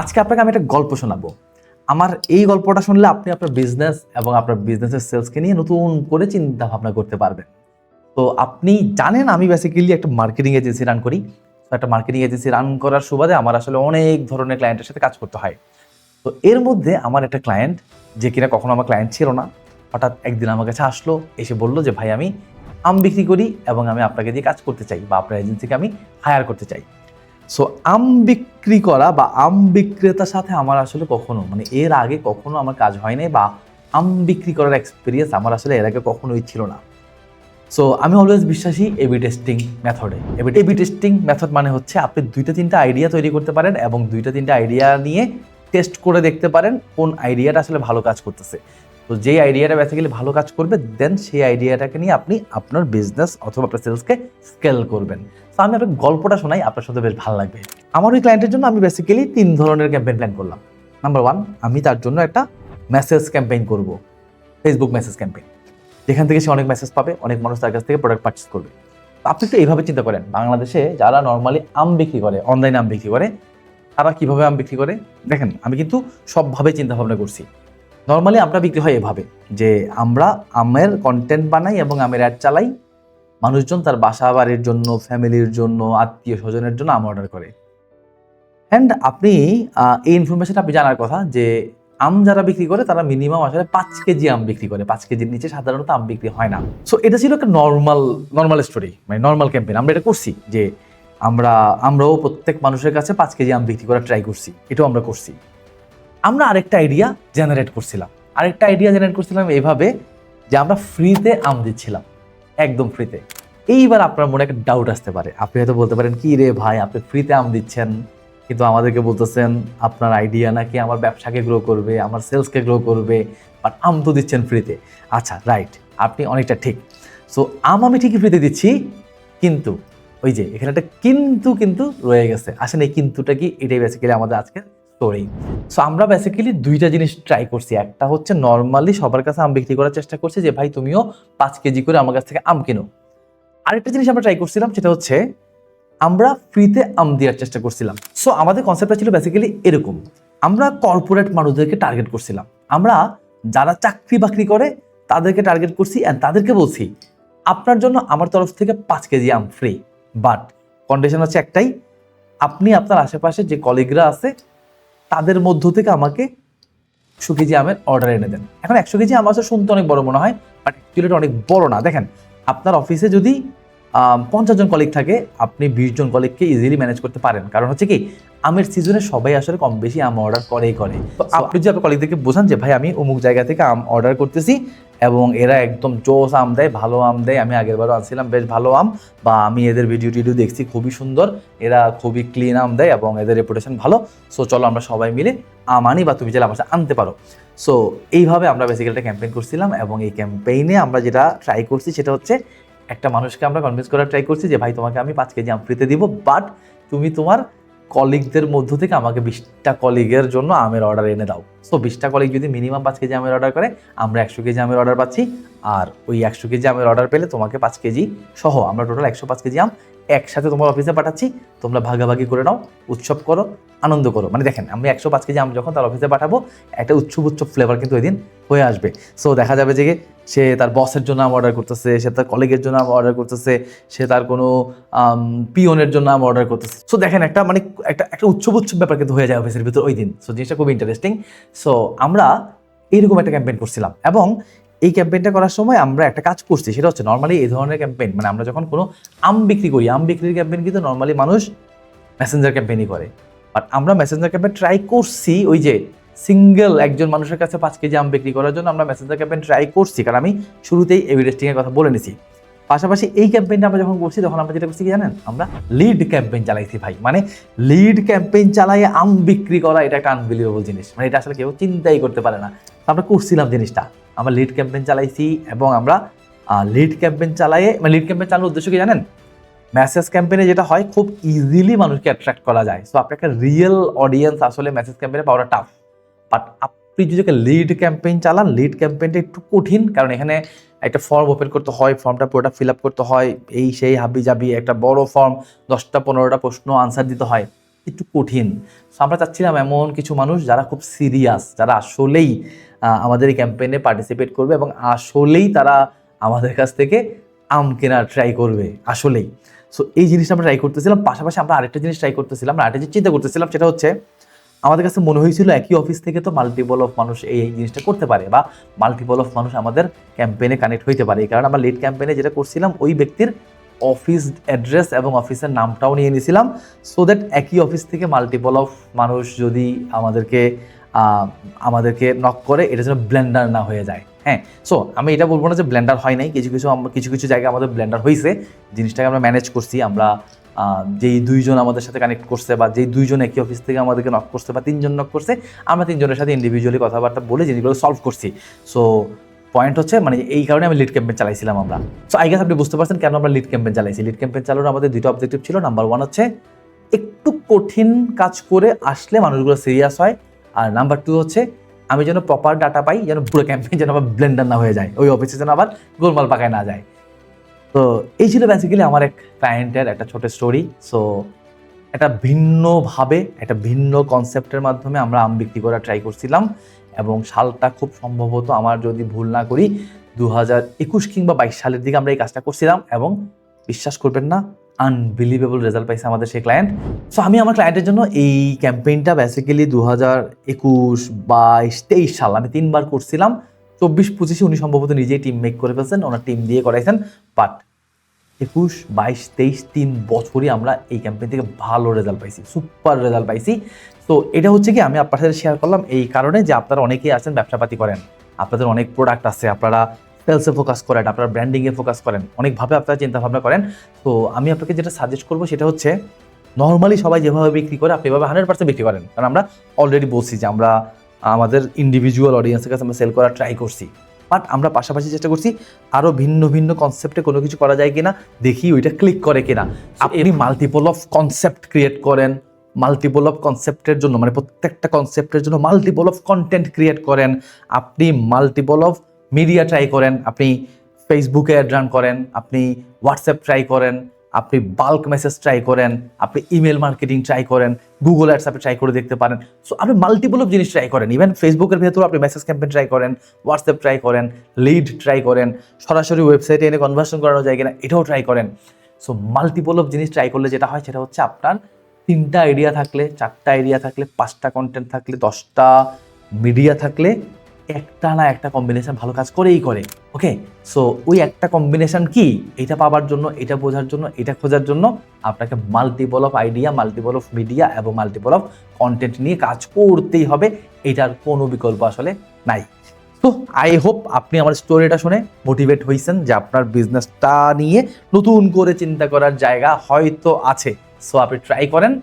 আজকে আপনাকে আমি একটা গল্প শোনাবো। আমার এই গল্পটা শুনলে আপনি আপনার বিজনেস এবং আপনার বিজনেসের সেলসকে নিয়ে নতুন করে চিন্তা ভাবনা করতে পারবেন। তো আপনি জানেন আমি বেসিক্যালি একটা মার্কেটিং এজেন্সি রান করি। একটা মার্কেটিং এজেন্সি রান করার সুবাদে আমার আসলে অনেক ধরনের ক্লায়েন্টের সাথে কাজ করতে হয়। তো এর মধ্যে আমার একটা ক্লায়েন্ট যে কিনা কখনো আমার ক্লায়েন্ট ছিল না, হঠাৎ একদিন আমার কাছে আসলো, এসে বলল যে, ভাই, আমি আম বিক্রি করি এবং আমি আপনাকে দিয়ে কাজ করতে চাই বা আপনার এজেন্সিকে আমি হায়ার করতে চাই। সো আম বিক্রি করা বা আম বিক্রেতার সাথে আমার আসলে কখনো মানে এর আগে কখনো আমার কাজ হয় নাই বা আম বিক্রি করার এক্সপিরিয়েন্স আমার আসলে এর আগে কখনোই ছিল না। সো আমি অলওয়েজ বিশ্বাসী এবি টেস্টিং মেথডে এবি এবি টেস্টিং মেথড মানে হচ্ছে আপনি দুইটা তিনটা আইডিয়া তৈরি করতে পারেন এবং দুইটা তিনটা আইডিয়া নিয়ে টেস্ট করে দেখতে পারেন কোন আইডিয়াটা আসলে ভালো কাজ করতেছে। তো যেই আইডিয়াটা বেসিক্যালি ভালো কাজ করবে দেন সেই আইডিয়াটাকে নিয়ে আপনি আপনার বিজনেস অথবা আপনার সেলসকে স্কেল করবেন। তো আমি আপনার গল্পটা শোনাই, আপনার সাথে বেশ ভালো লাগবে। আমার ওই ক্লায়েন্টের জন্য আমি বেসিক্যালি তিন ধরনের ক্যাম্পেইন প্ল্যান করলাম। নাম্বার ওয়ান আমি তার জন্য একটা মেসেজ ক্যাম্পেইন করব। ফেসবুক মেসেজ ক্যাম্পেইন যেখান থেকে সে অনেক মেসেজ পাবে, অনেক মানুষ তার কাছ থেকে প্রোডাক্ট পারচেস করবে। আপনি একটু এইভাবে চিন্তা করেন, বাংলাদেশে যারা নর্মালি আম বিক্রি করে অনলাইনে আম বিক্রি করে, তারা কীভাবে আম বিক্রি করে? দেখেন, আমি কিন্তু সবভাবে চিন্তাভাবনা করছি। নর্মালি আমরা বিক্রি হয় এভাবে, যে আমরা আমের কন্টেন্ট বানাই এবং আমের অ্যাড চালাই, মানুষজন তার বাসা বাড়ির জন্য, ফ্যামিলির জন্য আত্মীয় স্বজনের জন্য আম অর্ডার করে। অ্যান্ড আপনি এই ইনফরমেশনটা আপনি জানার কথা যে, আম যারা বিক্রি করে তারা মিনিমাম আসলে পাঁচ কেজি আম বিক্রি করে। পাঁচ কেজির নিচে সাধারণত আম বিক্রি হয় না। সো এটা ছিল একটা নর্মাল নর্মাল স্টোরি মানে নর্মাল ক্যাম্পেইন আমরা এটা করছি যে, আমরা, আমরাও প্রত্যেক মানুষের কাছে পাঁচ কেজি আম বিক্রি করার ট্রাই করছি। এটাও আমরা করছি। আমরা আরেকটা আইডিয়া জেনারেট করছিলাম। আরেকটা আইডিয়া জেনারেট করছিলাম এভাবে যে আমরা ফ্রিতে আম দিচ্ছিলাম, একদম ফ্রিতে এইবার আপনার মনে একটা ডাউট আসতে পারে। আপনি হয়তো বলতে পারেন, কি রে ভাই, আপনি ফ্রিতে আম দিচ্ছেন? কিন্তু আমাদেরকে বলতেছেন, আপনার আইডিয়া নাকি আমার ব্যবসাকে গ্রো করবে, আমার সেলসকে গ্রো করবে বাট আম তো দিচ্ছেন ফ্রিতে আচ্ছা রাইট আপনি অনেকটা ঠিক। সো আম আমি ঠিকই ফ্রিতে দিচ্ছি, কিন্তু, ওই যে, এখানে একটা কিন্তু কিন্তু রয়ে গেছে। আসেন এই কিন্তুটা কি? এটাই বেসিক্যালি আমাদের আজকে স্টোরি সো আমরা বেসিক্যালি দুইটা জিনিস ট্রাই করছি। একটা হচ্ছে নর্মালি সবার কাছে আম বিক্রি করার চেষ্টা করছি যে, ভাই, তুমিও পাঁচ কেজি করে আমার কাছ থেকে আম কিনো। আরেকটা জিনিস আমরা ট্রাই করছিলাম, সেটা হচ্ছে আমরা ফ্রিতে আম দেওয়ার চেষ্টা করছিলাম। সো আমাদের কনসেপ্টটা ছিল বেসিক্যালি এরকম। আমরা কর্পোরেট মানুষদেরকে টার্গেট করছিলাম। আমরা যারা চাকরি বাকরি করে, তাদেরকে টার্গেট করছি অ্যান্ড তাদেরকে বলছি, আপনার জন্য আমার তরফ থেকে পাঁচ কেজি আম ফ্রি বাট কন্ডিশন হচ্ছে একটাই, আপনি আপনার আশেপাশে যে কলিগরা আছে তাদের মধ্য থেকে আমাকে একশো কেজি আমের অর্ডার এনে দেন। এখন একশো কেজি আমার আসলে শুনতে অনেক বড় মনে হয় বাট অ্যাকচুয়ালি অনেক বড় না। দেখেন, আপনার অফিসে যদি পঞ্চাশ জন কলিগ থাকে আপনি বিশ জন কলিগকে ইজিলি ম্যানেজ করতে পারেন। কারণ হচ্ছে কি আমের সিজনে সবাই আসলে কম বেশি আম অর্ডার করেই করে। তো আপনি যদি আপনার কলিগদেরকে বোঝান যে ভাই আমি অমুক জায়গা থেকে আম অর্ডার করতেছি এবং এরা একদম জোস আম দেয় ভালো আম দেয় আমি আগের বারও আনছিলাম বেশ ভালো আম বা আমি এদের ভিডিও টিডিও দেখছি খুবই সুন্দর এরা খুবই ক্লিন আম দেয় এবং এদের রেপুটেশন ভালো। সো চলো আমরা সবাই মিলে আম আনি বা তুমি চাইলে আমার সাথে আনতে পারো। সো এইভাবে আমরা বেসিক্যালি একটা ক্যাম্পেইন করছিলাম এবং এই ক্যাম্পেইনে আমরা যেটা ট্রাই করছি সেটা হচ্ছে একটা মানুষকে আমরা কনভিন্স করার ট্রাই করছি যে, ভাই, তোমাকে আমি পাঁচ কেজি আম ফ্রিতে দিব বাট তুমি তোমার কলিগদের মধ্য থেকে আমাকে বিশটা কলিগের জন্য আমের অর্ডার এনে দাও। সো বিশটা কলিগ যদি মিনিমাম পাঁচ কেজি আমের অর্ডার করে, আমরা একশো কেজি আমের অর্ডার পাচ্ছি, আর ওই একশো কেজি আমের অর্ডার পেলে তোমাকে পাঁচ কেজি সহ, আমরা টোটাল একশো পাঁচ কেজি আম একসাথে তোমার অফিসে পাঠাচ্ছি, তোমরা ভাগাভাগি করে নাও, উৎসব করো, আনন্দ করো। মানে দেখেন, আমি একশো পাঁচ কেজি আম যখন তার অফিসে পাঠাবো, একটা উৎসব উৎসব ফ্লেভার কিন্তু ওই দিন হয়ে আসবে। সো দেখা যাবে যে সে তার বসের জন্য আম অর্ডার করতেছে, সে তার কলিগের জন্য আম অর্ডার করতেছে, সে তার কোনো পিওনের জন্য আম অর্ডার করতেছে। সো দেখেন একটা মানে একটা একটা উৎসব উৎসব ব্যাপার কিন্তু হয়ে যায় অফিসের ভিতর ওই দিন সো জিনিসটা খুব ইন্টারেস্টিং সো আমরা এইরকম একটা ক্যাম্পেইন করছিলাম এবং এই ক্যাম্পেইনটা করার সময় আমরা একটা কাজ করছি, সেটা হচ্ছে নর্মালি এই ধরনের ক্যাম্পেইন মানে আমরা যখন কোনো আম বিক্রি করি, আম বিক্রির ক্যাম্পেইন কিন্তু নর্মালি মানুষ মেসেঞ্জার ক্যাম্পেইনই করে। বাট আমরা মেসেঞ্জার ক্যাম্পেইন ট্রাই করছি ওই যে সিঙ্গেল একজন মানুষের কাছে পাঁচ কেজি আম বিক্রি করার জন্য আমরা মেসেঞ্জার ক্যাম্পেইন ট্রাই করছি, কারণ আমি শুরুতেই এভিডেস্টিং এর কথা বলে নিছি। পাশাপাশি এই ক্যাম্পেইনটা আমরা যখন করছি, তখন আমরা যেটা করছি কি জানেন? আমরা লিড ক্যাম্পেইন চালাইছি ভাই মানে লিড ক্যাম্পেইন চালাইয়ে আম বিক্রি করা, এটা একটা আনবিলিভেবল জিনিস। মানে এটা আসলে কেউ চিন্তাই করতে পারে না। আমরা করছিলাম জিনিসটা। আমরা লিড ক্যাম্পেইন চালাইছি এবং আমরা লিড ক্যাম্পেইন চালাইয়ে মানে লিড ক্যাম্পেইন চালানোর উদ্দেশ্য কি জানেন? মেসেজ ক্যাম্পেইনে যেটা হয়, খুব ইজিলি মানুষকে অ্যাট্রাক্ট করা যায়। সো আপনি একটা রিয়েল অডিয়েন্স আসলে মেসেজ ক্যাম্পেইনে পাওয়াটা টাফ বাট আপনি যদি একটা লিড ক্যাম্পেইন চালান লিড ক্যাম্পেইনটা একটু কঠিন, কারণ এখানে একটা ফর্ম ওপেন করতে হয় ফর্মটা পুরোটা ফিল আপ করতে হয়, এই, সেই, হাবি জাবি, একটা বড় ফর্ম দশটা, পনেরোটা প্রশ্ন আনসার দিতে হয়, একটু কঠিন। সো আমরা চাচ্ছিলাম এমন কিছু মানুষ যারা খুব সিরিয়াস যারা আসলেই আমাদের এই ক্যাম্পেইনে পার্টিসিপেট করবে এবং আসলেই তারা আমাদের কাছ থেকে আম কেনার ট্রাই করবে, আসলেই। সো এই জিনিসটা আমরা ট্রাই করতেছিলাম, পাশাপাশি আমরা আরেকটা জিনিস ট্রাই করতেছিলাম আরেকটা জিনিস চিন্তা করতেছিলাম, সেটা হচ্ছে আমাদের কাছে মনে হয়েছিল একই অফিস থেকে তো মাল্টিপল অফ মানুষ এই এই জিনিসটা করতে পারে বা মাল্টিপল অফ মানুষ আমাদের ক্যাম্পেইনে কানেক্ট হইতে পারে। এই কারণে আমরা লিড ক্যাম্পেইনে যেটা করছিলাম, ওই ব্যক্তির অফিস অ্যাড্রেস এবং অফিসের নামটাও নিয়ে নিয়েছিলাম সো দ্যাট একই অফিস থেকে মাল্টিপল অফ মানুষ যদি আমাদেরকে আমাদেরকে নক করে এটা যেন ব্লেন্ডার না হয়ে যায়। হ্যাঁ সো আমি এটা বলব না যে ব্লেন্ডার হয় নাই, কিছু কিছু কিছু কিছু জায়গায় আমাদের ব্লেন্ডার হয়েছে জিনিসটাকে আমরা ম্যানেজ করছি, আমরা যেই দুইজন আমাদের সাথে কানেক্ট করছে বা যেই দুইজন একই অফিস থেকে আমাদেরকে নক করছে বা তিনজন নক করছে, আমরা তিনজনের সাথে ইন্ডিভিজুয়ালি কথাবার্তা বলে জিনিসগুলো সলভ করছি। সো পয়েন্ট হচ্ছে মানে এই কারণে আমি লিড ক্যাম্পেন চালাইছিলাম আমরা। সো আই গেস আপনি বুঝতে পারছেন কেন আমরা লিড ক্যাম্পেন চালাইছি। লিড ক্যাম্পেইন চালানোর আমাদের দুটো অবজেক্টিভ ছিল। নাম্বার ওয়ান হচ্ছে, একটু কঠিন কাজ করে আসলে মানুষগুলো সিরিয়াস হয়। আর নাম্বার টু হচ্ছে, আমি যেন প্রপার ডাটা পাই, যেন পুরো ক্যাম্পেইন যেন আবার ব্লেন্ডার না হয়ে যায়, ওই অফিসে যেন আবার গোলমাল পাকায় না যায়। তো এই ছিল বেসিক্যালি আমার এক ক্লায়েন্টের একটা ছোট স্টোরি সো একটা ভিন্নভাবে, একটা ভিন্ন কনসেপ্টের মাধ্যমে আমরা আম বিক্রি করা ট্রাই করছিলাম এবং সালটা খুব সম্ভবত আমার যদি ভুল না করি দু হাজার একুশ কিংবা বাইশ সালের দিকে আমরা এই কাজটা করছিলাম এবং বিশ্বাস করবেন না আনবিলিভেবল রেজাল্ট পাইছে আমাদের সেই ক্লায়েন্ট সো আমি আমার ক্লায়েন্টের জন্য এই ক্যাম্পেইনটা বেসিক্যালি দু হাজার একুশ, বাইশ, তেইশ সাল, আমি তিনবার করছিলাম। চব্বিশ, পঁচিশে উনি সম্ভবত নিজেই টিম মেক করে ফেলছেন, ওনার টিম দিয়ে করাইছেন। বাট একুশ, বাইশ, তেইশ, তিন বছরই আমরা এই ক্যাম্পেইন থেকে ভালো রেজাল্ট পাইছি সুপার রেজাল্ট পাইছি। তো এটা হচ্ছে কি, আমি আপনার সাথে শেয়ার করলাম এই কারণে যে আপনারা অনেকেই আছেন, ব্যবসাপাতি করেন। আপনাদের অনেক প্রোডাক্ট আছে, আপনারা সেলসে ফোকাস করেন আপনার ব্র্যান্ডিংয়ে ফোকাস করেন অনেকভাবে আপনারা চিন্তা ভাবনা করেন। তো আমি আপনাকে যেটা সাজেস্ট করব সেটা হচ্ছে নর্মালি সবাই যেভাবে বিক্রি করে আপনি এভাবে হান্ড্রেড পার্সেন্ট বিক্রি করেন। কারণ আমরা অলরেডি বলছি যে আমরা আমাদের ইন্ডিভিজুয়াল অডিয়েন্সের কাছে আমরা সেল করার ট্রাই করছি। বাট আমরা পাশাপাশি চেষ্টা করছি আরও ভিন্ন ভিন্ন কনসেপ্টে কোনো কিছু করা যায় কিনা দেখি ওইটা ক্লিক করে কিনা। আপনি মাল্টিপল অফ কনসেপ্ট ক্রিয়েট করেন মাল্টিপল অফ কনসেপ্টের জন্য মানে প্রত্যেকটা কনসেপ্টের জন্য মাল্টিপল অফ কন্টেন্ট ক্রিয়েট করেন আপনি মাল্টিপল অফ মিডিয়া ট্রাই করেন, আপনি ফেসবুকে অ্যাড রান করেন, আপনি হোয়াটসঅ্যাপ ট্রাই করেন, আপনি বাল্ক মেসেজ ট্রাই করেন, আপনি ইমেল মার্কেটিং ট্রাই করেন গুগল অ্যাডস আপনি ট্রাই করে দেখতে পারেন। সো আপনি মাল্টিপল অফ জিনিস ট্রাই করেন। ইভেন ফেসবুকের ভেতর আপনি মেসেজ ক্যাম্পেন ট্রাই করেন হোয়াটসঅ্যাপ ট্রাই করেন লিড ট্রাই করেন, সরাসরি ওয়েবসাইটে এনে কনভার্সন করানো যায় কিনা, এটাও ট্রাই করেন। সো মাল্টিপল অফ জিনিস ট্রাই করলে যেটা হয়, সেটা হচ্ছে আপনার তিনটা আইডিয়া থাকলে, চারটা আইডিয়া থাকলে, পাঁচটা কন্টেন্ট থাকলে, দশটা মিডিয়া থাকলে একটা না একটা কম্বিনেশন ভালো কাজ করেই করে ওকে সো ওই একটা কম্বিনেশন কি? এটা পাবার জন্য, এটা বোঝার জন্য, এটা খোঁজার জন্য আপনাকে multiple of idea multiple of media এবং মাল্টিপল অফ কন্টেন্ট নিয়ে কাজ করতেই হবে। এটার কোনো বিকল্প আসলে নাই। তো আই হোপ আপনি আমার স্টোরিটা শুনে মোটিভেট হয়েছেন যে আপনার বিজনেসটা নিয়ে নতুন করে চিন্তা করার জায়গা হয়তো আছে। সো আপনি ট্রাই করেন।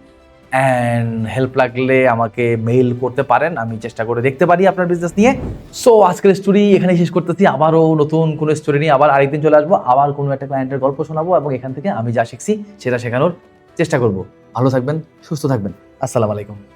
অ্যান্ড হেল্প লাগলে আমাকে মেইল করতে পারেন, আমি চেষ্টা করে দেখতে পারি আপনার বিজনেস নিয়ে। সো আজকের স্টোরি এখানে শেষ করতেছি। আবারও নতুন কোনো স্টোরি নিয়ে আবার আরেকদিন চলে আসব। আবার কোনো একটা ক্লায়েন্টের গল্প শোনাবো এবং এখান থেকে আমি যা শিখছি সেটা শেখানোর চেষ্টা করব। ভালো থাকবেন, সুস্থ থাকবেন। আসসালামু আলাইকুম।